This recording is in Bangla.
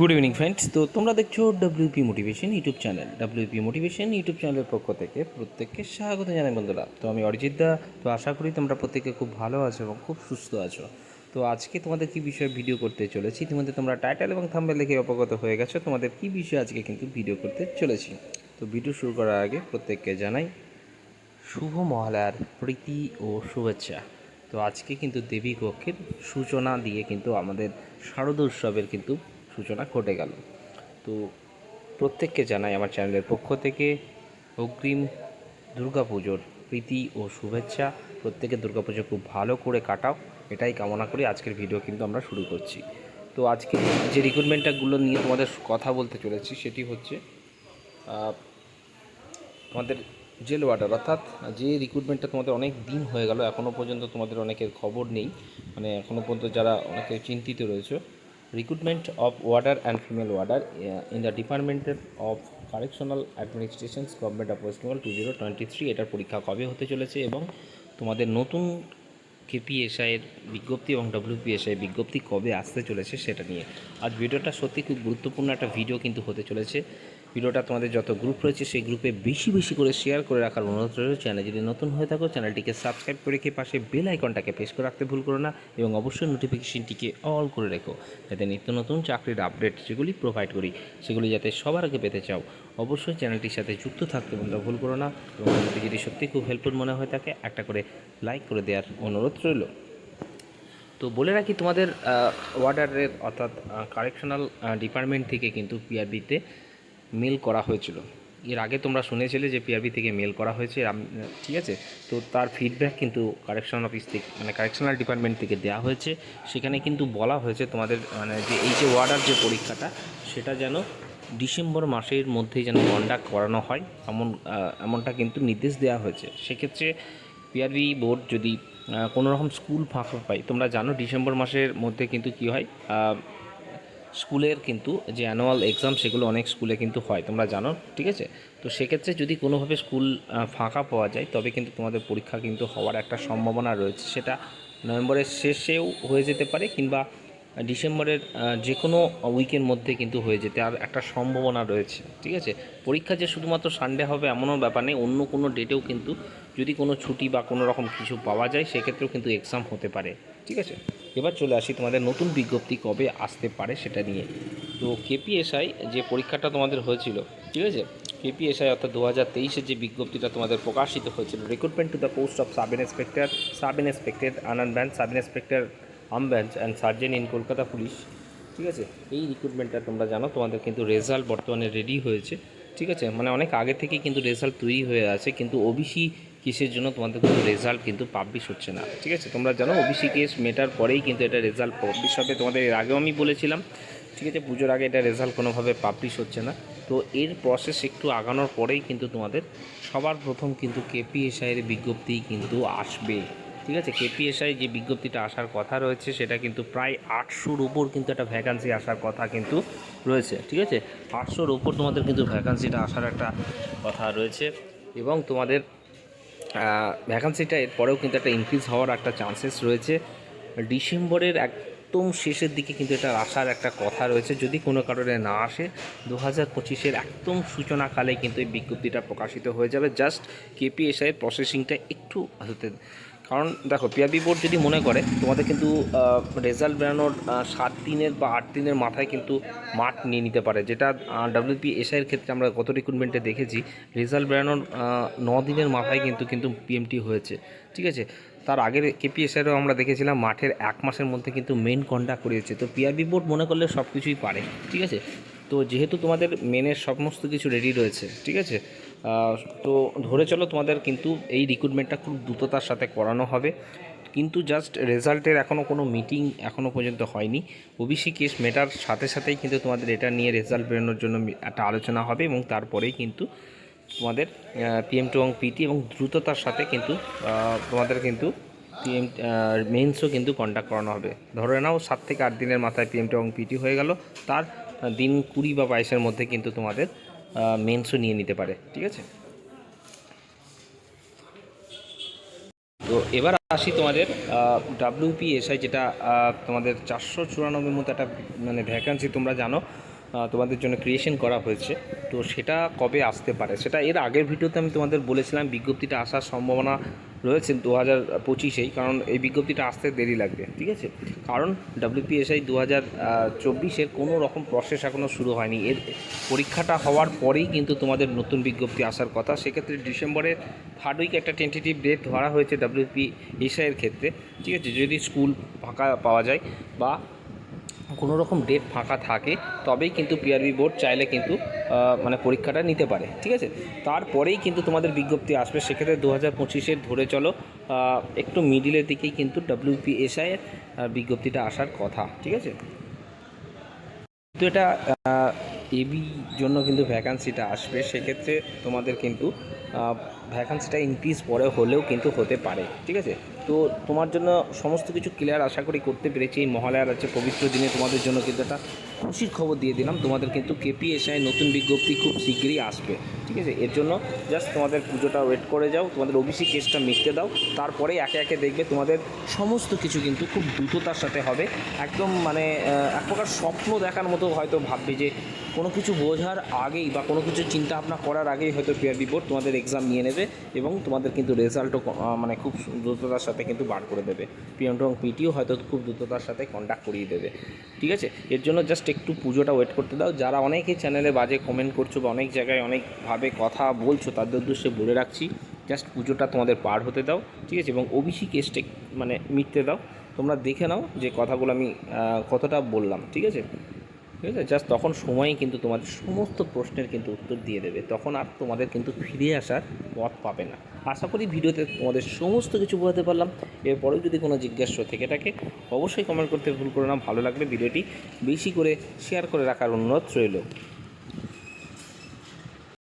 গুড ইভিনিং ফ্রেন্ডস তো তোমরা দেখছ WP motivation YouTube channel WP motivation YouTube চ্যানেলের পক্ষ থেকে প্রত্যেককে স্বাগত জানাই, বন্ধুরা। তো আমি অরিজিৎ দা। তো আশা করি তোমরা প্রত্যেকে খুব ভালো আছো এবং খুব সুস্থ আছো। তো আজকে তোমাদের কি বিষয়ে ভিডিও করতে চলেছি? ইতিমধ্যে তোমরা টাইটেল এবং থাম্বেল দেখে অবগত হয়ে গেছো। তোমাদের কি বিষয়ে আজকে কিন্তু ভিডিও করতে চলেছি? তো ভিডিও শুরু করার আগে প্রত্যেককে জানাই শুভ মহালয়ার প্রীতি ও শুভেচ্ছা। তো আজকে কিন্তু দেবী কক্ষের সূচনা দিয়ে কিন্তু আমাদের শারদ উৎসবের কিন্তু সূচনা ঘটে গেল। তো প্রত্যেককে জানাই আমার চ্যানেলের পক্ষ থেকে অগ্রিম দুর্গাপুজোর প্রীতি ও শুভেচ্ছা। প্রত্যেকে দুর্গাপুজো খুব ভালো করে কাটাও, এটাই কামনা করি। আজকের ভিডিও কিন্তু আমরা শুরু করছি। তো আজকে যে রিক্রুটমেন্টটাগুলো নিয়ে তোমাদের কথা বলতে চলেছি, সেটি হচ্ছে তোমাদের জেল ওয়ার্ডার, অর্থাৎ যে রিক্রুটমেন্টটা তোমাদের অনেক দিন হয়ে গেল এখনও পর্যন্ত তোমাদের অনেকের খবর নেই। মানে এখনও পর্যন্ত যারা অনেকে চিন্তিত রয়েছে recruitment of warder and female warder in the ডিপার্টমেন্টের of correctional administrations government of West Bengal two zero twenty three এটার পরীক্ষা কবে হতে চলেছে এবং তোমাদের নতুন কেপিএসআইয়ের বিজ্ঞপ্তি এবং ডব্লিউপিএসআই বিজ্ঞপ্তি কবে আসতে চলেছে সেটা নিয়ে। আজ ভিডিওটা সত্যি খুব গুরুত্বপূর্ণ একটা ভিডিও কিন্তু হতে চলেছে। ভিডিওটা তোমাদের যত গ্রুপ রয়েছে, সেই গ্রুপে বেশি বেশি করে শেয়ার করে রাখার অনুরোধ রয়েছে চ্যানেল যদি নতুন হয়ে থাকো চ্যানেলটিকে সাবস্ক্রাইব করে রেখে পাশে বেল আইকনটাকে প্রেস করে রাখতে ভুল করো না এবং অবশ্যই নোটিফিকেশনটিকে অল করে রেখো। যাতে নিত্য নতুন চাকরির আপডেট যেগুলি প্রোভাইড করি, সেগুলি যাতে সবার আগে পেতে চাও। অবশ্যই চ্যানেলটির সাথে যুক্ত থাকতে বন্ধুরা ভুল করো না এবং যদি সত্যি খুব হেল্পফুল মনে হয়ে থাকে, একটা করে লাইক করে দেওয়ার অনুরোধ রইল। তো বলে রাখি তোমাদের ওয়ার্ডারের অর্থাৎ কারেকশনাল ডিপার্টমেন্ট থেকে কিন্তু পিআরবিতে মেল করা হয়েছিল। এর আগে তোমরা শুনেছিলে যে পিআরবি থেকে মেল করা হয়েছে ঠিক আছে? তো তার ফিডব্যাক কিন্তু কারেকশন অফিস থেকে মানে কারেকশনাল ডিপার্টমেন্ট থেকে দেওয়া হয়েছে। সেখানে কিন্তু বলা হয়েছে তোমাদের মানে যে এই যে ওয়ার্ডার যে পরীক্ষাটা, সেটা যেন ডিসেম্বর মাসের মধ্যেই যেন কন্ডাক্ট করানো হয়, এমন এমনটা কিন্তু নির্দেশ দেওয়া হয়েছে। সেক্ষেত্রে পিআরবি বোর্ড যদি কোনো রকম স্কুল ফাঁকা পায়, তোমরা জানো ডিসেম্বর মাসের মধ্যে কিন্তু কি হয়? স্কুলের কিন্তু যে অ্যানুয়াল এক্সাম সেগুলো অনেক স্কুলে কিন্তু হয়, তোমরা জানো, ঠিক আছে? তো সেক্ষেত্রে যদি কোনোভাবে স্কুল ফাঁকা পাওয়া যায়, তবে কিন্তু তোমাদের পরীক্ষা কিন্তু হওয়ার একটা সম্ভাবনা রয়েছে। সেটা নভেম্বরের শেষেও হয়ে যেতে পারে কিংবা ডিসেম্বরের যে কোনো উইকের মধ্যে কিন্তু হয়ে যেতে আর একটা সম্ভাবনা রয়েছে, ঠিক আছে? পরীক্ষা যে শুধুমাত্র সানডে হবে এমনও ব্যাপার নেই, অন্য কোনো ডেটেও কিন্তু যদি কোনো ছুটি বা কোনো রকম কিছু পাওয়া যায়, সেক্ষেত্রেও কিন্তু এক্সাম হতে পারে। ঠিক আছে? এবার চলে আসি তোমাদের নতুন বিজ্ঞপ্তি কবে আসতে পারে সেটা নিয়ে। তো কেপিএসআই যে পরীক্ষাটা তোমাদের হয়েছিল, ঠিক আছে? কেপিএসআই অর্থাৎ দু হাজার তেইশের যে বিজ্ঞপ্তিটা তোমাদের প্রকাশিত হয়েছিল recruitment to the post of sub inspector sub inspector Ananda band sub inspector আমব্যাঞ্চ and sergeant in Kolkata police ঠিক আছে? এই রিক্রুটমেন্টটা তোমরা জানো, তোমাদের কিন্তু রেজাল্ট বর্তমানে রেডি হয়েছে, ঠিক আছে? মানে অনেক আগে থেকেই কিন্তু রেজাল্ট তৈরি হয়ে আছে, কিন্তু ওবিসি কেসের জন্য তোমাদের কোনো রেজাল্ট কিন্তু পাবলিশ হচ্ছে না, ঠিক আছে? তোমরা জানো ওবিসি কেস মেটার পরেই কিন্তু এটা রেজাল্ট পাবলিশ হবে। তোমাদের এর আগেও আমি বলেছিলাম, ঠিক আছে? পুজোর আগে এটা রেজাল্ট কোনোভাবে পাবলিশ হচ্ছে না। তো এর প্রসেস একটু আগানোর পরেই কিন্তু তোমাদের সবার প্রথম কিন্তু কেপিএসআইয়ের বিজ্ঞপ্তি কিন্তু আসবে, ঠিক আছে? কেপিএসআই যে বিজ্ঞপ্তিটা আসার কথা রয়েছে, সেটা কিন্তু প্রায় আটশোর উপর কিন্তু একটা ভ্যাকান্সি আসার কথা কিন্তু রয়েছে, ঠিক আছে? আটশোর উপর তোমাদের কিন্তু ভ্যাকান্সিটা আসার একটা কথা রয়েছে। এবং তোমাদের ভ্যাকান্সিটা এরপরেও কিন্তু একটা ইনক্রিজ হওয়ার একটা চান্সেস রয়েছে। ডিসেম্বরের একদম শেষের দিকে কিন্তু এটা আসার একটা কথা রয়েছে। যদি কোনো কারণে না আসে দু হাজার পঁচিশের একদম সূচনাকালে কিন্তু এই বিজ্ঞপ্তিটা প্রকাশিত হয়ে যাবে। জাস্ট কেপিএসআইয়ের প্রসেসিংটা একটু হতে কারণ দেখো পিআরবি বোর্ড যদি মনে করে, তোমাদের কিন্তু রেজাল্ট বেরানোর সাত দিনের বা আট দিনের মাথায় কিন্তু মাঠ নিয়ে নিতে পারে, যেটা ডাব্লিউপি এসআইয়ের ক্ষেত্রে আমরা গত রিক্রুটমেন্টে দেখেছি রেজাল্ট বেরানোর ন দিনের মাথায় কিন্তু কিন্তু পিএমটি হয়েছে, ঠিক আছে? তার আগের কেপিএসআইরও আমরা দেখেছিলাম, মাঠের এক মাসের মধ্যে কিন্তু মেন কন্ডাক্ট করিয়েছে, তো পিআরবি বোর্ড মনে করলে সব কিছুই পারে, ঠিক আছে? তো যেহেতু তোমাদের মেনের সমস্ত কিছু রেডি রয়েছে, ঠিক আছে? তো ধরে চলো তোমাদের কিন্তু এই রিক্রুটমেন্টটা খুব দ্রুততার সাথে করানো হবে। কিন্তু জাস্ট রেজাল্টের এখনও কোনো মিটিং এখনও পর্যন্ত হয়নি। ওবিসি কেস মেটার সাথে সাথেই কিন্তু তোমাদের এটা নিয়ে রেজাল্ট বেরোনোর জন্য একটা আলোচনা হবে এবং তারপরেই কিন্তু তোমাদের পিএম টু এবং পিটি এবং দ্রুততার সাথে কিন্তু তোমাদের কিন্তু পিএম মেন্সও কিন্তু কন্ডাক্ট করানো হবে। ধরে নাও সাত থেকে আট দিনের মাথায় পিএম টু এবং পিটি হয়ে গেল। তার দিন কুড়ি বা বাইশের মধ্যে কিন্তু তোমাদের মেন্সও নিয়ে নিতে পারে, ঠিক আছে? তো এবার আসি তোমাদের ডাব্লিউপিএসআই যেটা তোমাদের চারশো চুরানব্বই মতো একটা মানে ভ্যাকান্সি তোমরা জানো তোমাদের জন্য ক্রিয়েশন করা হয়েছে। তো সেটা কবে আসতে পারে? সেটা এর আগের ভিডিওতে আমি তোমাদের বলেছিলাম, বিজ্ঞপ্তিটা আসার সম্ভাবনা রয়েছে দু হাজার পঁচিশেই, কারণ এই বিজ্ঞপ্তিটা আসতে দেরি লাগবে, ঠিক আছে? কারণ ডাব্লিউপিএসআই দু হাজার চব্বিশের কোনো রকম প্রসেস এখনও শুরু হয়নি। এর পরীক্ষাটা হওয়ার পরেই কিন্তু তোমাদের নতুন বিজ্ঞপ্তি আসার কথা। সেক্ষেত্রে ডিসেম্বরের থার্ড উইক একটা টেন্টেটিভ ডেট ধরা হয়েছে ডাব্লিউপি এসআইয়ের ক্ষেত্রে, ঠিক আছে? যদি স্কুল ফাঁকা পাওয়া যায় বা কোনো রকম ডেট ফাঁকা থাকে, তবেই কিন্তু পিআরবি বোর্ড চাইলে কিন্তু মানে পরীক্ষাটা নিতে পারে, ঠিক আছে? তারপরেই কিন্তু তোমাদের বিজ্ঞপ্তি আসবে, সেক্ষেত্রে দু হাজার পঁচিশের ধরে চলো একটু মিডিলের দিকেই কিন্তু ডাব্লিউপিএসআই এর বিজ্ঞপ্তিটা আসার কথা, ঠিক আছে? কিন্তু এটা এবি জন্য কিন্তু ভ্যাকান্সিটা আসবে, সেক্ষেত্রে তোমাদের কিন্তু ভ্যাকান্সিটা ইনক্রিজ পরে হলেও কিন্তু হতে পারে, ঠিক আছে? তো তোমার জন্য সমস্ত কিছু ক্লিয়ার আশা করি করতে পেরেছি। এই মহালয়ার আছে পবিত্র দিনে তোমাদের জন্য কিন্তু একটা খুশির খবর দিয়ে দিলাম। তোমাদের কিন্তু কেপিএসআই নতুন বিজ্ঞপ্তি খুব শীঘ্রই আসবে। ঠিক আছে? এর জন্য জাস্ট তোমাদের পুজোটা ওয়েট করে যাও। তোমাদের ওবিসি কেসটা মিটতে দাও। তারপরে একে একে দেখবে তোমাদের সমস্ত কিছু কিন্তু খুব দ্রুততার সাথে হবে। একদম মানে এক প্রকার স্বপ্ন দেখার মতো হয়তো ভাববে যে কোনো কিছু বোঝার আগেই বা কোনো কিছু চিন্তা ভাবনা করার আগেই হয়তো পিআরবি বোর্ড তোমাদের এক্সাম নিয়ে নেবে এবং তোমাদের কিন্তু রেজাল্টও মানে খুব দ্রুততার সাথে কিন্তু বার করে দেবে। পিএম এবং পিটিও হয়তো খুব দ্রুততার সাথে কন্ডাক্ট করিয়ে দেবে। ঠিক আছে? এর জন্য জাস্ট একটু পুজোটা ওয়েট করতে দাও। যারা অনেকেই চ্যানেলে বাজে কমেন্ট করছ বা অনেক জায়গায় অনেকভাবে কথা বলছো, তাদের উদ্দেশ্যে বলে রাখছি জাস্ট পুজোটা তোমাদের পার হতে দাও। ঠিক আছে? এবং ওবিসি কেসটা মানে মিটতে দাও। তোমরা দেখে নাও যে কথাগুলো আমি কতটা বললাম। ঠিক আছে? ঠিক আছে? জাস্ট তখন সময়ই কিন্তু তোমাদের সমস্ত প্রশ্নের কিন্তু উত্তর দিয়ে দেবে। তখন আর তোমাদের কিন্তু ফিরে আসার পথ পাবে না। আশা করি ভিডিওতে তোমাদের সমস্ত কিছু বোঝাতে পারলাম। এরপরেও যদি কোনো জিজ্ঞাসা থেকে থাকে, অবশ্যই কমেন্ট করতে ভুল করো না। ভালো লাগলে ভিডিওটি বেশি করে শেয়ার করে রাখার অনুরোধ রইল।